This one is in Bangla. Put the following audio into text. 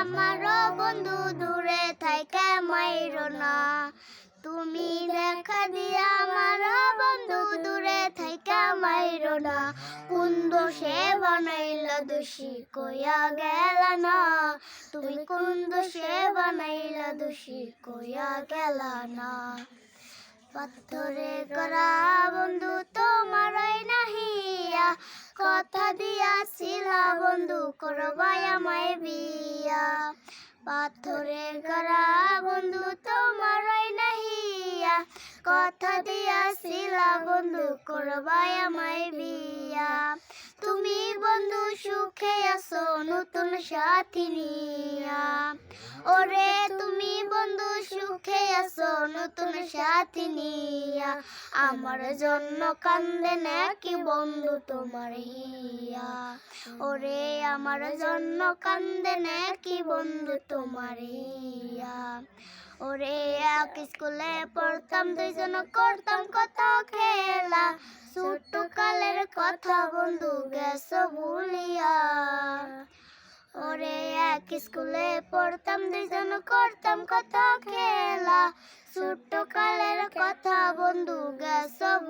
আমারও বন্ধু দূরে থাইকা মাইরো না তুমি দেখা দিয়া আমারও বন্ধু দূরে থাইকা মাইরো না কোন দোষে বানাইল দোষী, কইয়া গেল না। তুমি কোন দোষে বানাইল দোষী, কইয়া গেল না। পাথরে করা কথা দিয়াছিলা বন্ধু, করবাই আমায় বিয়া। পাথরে করা বন্ধু, তোমারই নাহিয়া। কথা দিয়াছিলা বন্ধু, করবাই আমায় বিয়া। তুমি বন্ধু, সুখে আছো, নতুন সাথী নিয়া। ওরে আছো নতুন সাথী আমার জন্য কান্দে নাকি বন্ধু তোমার হিয়া। ওরে, আমার জন্য কান্দে নাকি বন্ধু তোমার হিয়া। ওরে, এক স্কুলে পড়তাম, দুইজন করতাম কত খেলা। ছোট কালের কথা বন্ধু গেছো ভুলিয়া। ওরে এক স্কুলে পড়তাম দুজন করতাম কত খেলা। ছোট্ট কালের কথা বন্ধু গা ভুলিয়া